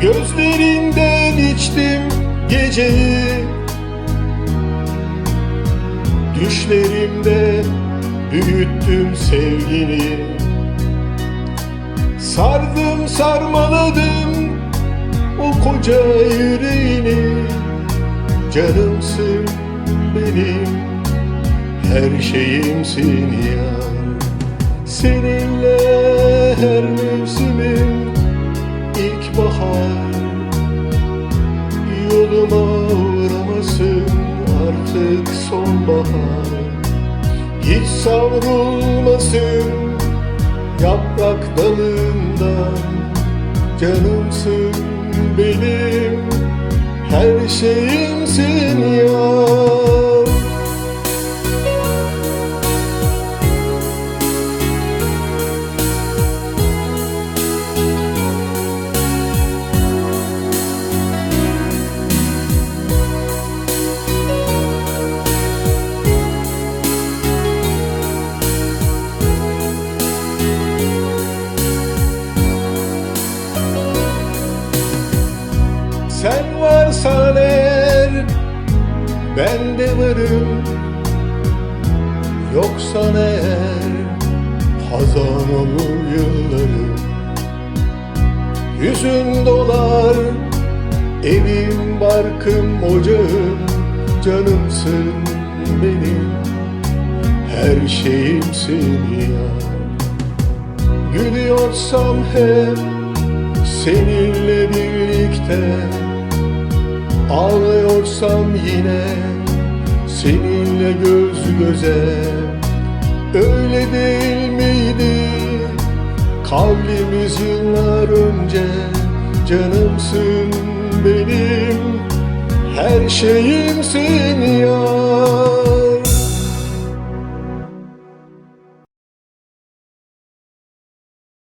Gözlerinden içtim geceyi. Düşlerimde büyüttüm sevgini. Sardım sarmaladım o koca yüreğini. Canımsın benim her şeyimsin ya. Seninle savrulmasın yaprak dalından Canımsın benim her şeyimsin Sen varsan eğer ben de varım. Yoksan eğer hazan olur yıllarım Yüzün dolar evim barkım ocağım Canımsın benim. Her şeyimsin ya Gülüyorsam hep seninle birlikte Ağlıyorsam yine seninle göz göze. Öyle değil miydi? Kalbimiz yıllar önce Canımsın benim. Her şeyimsin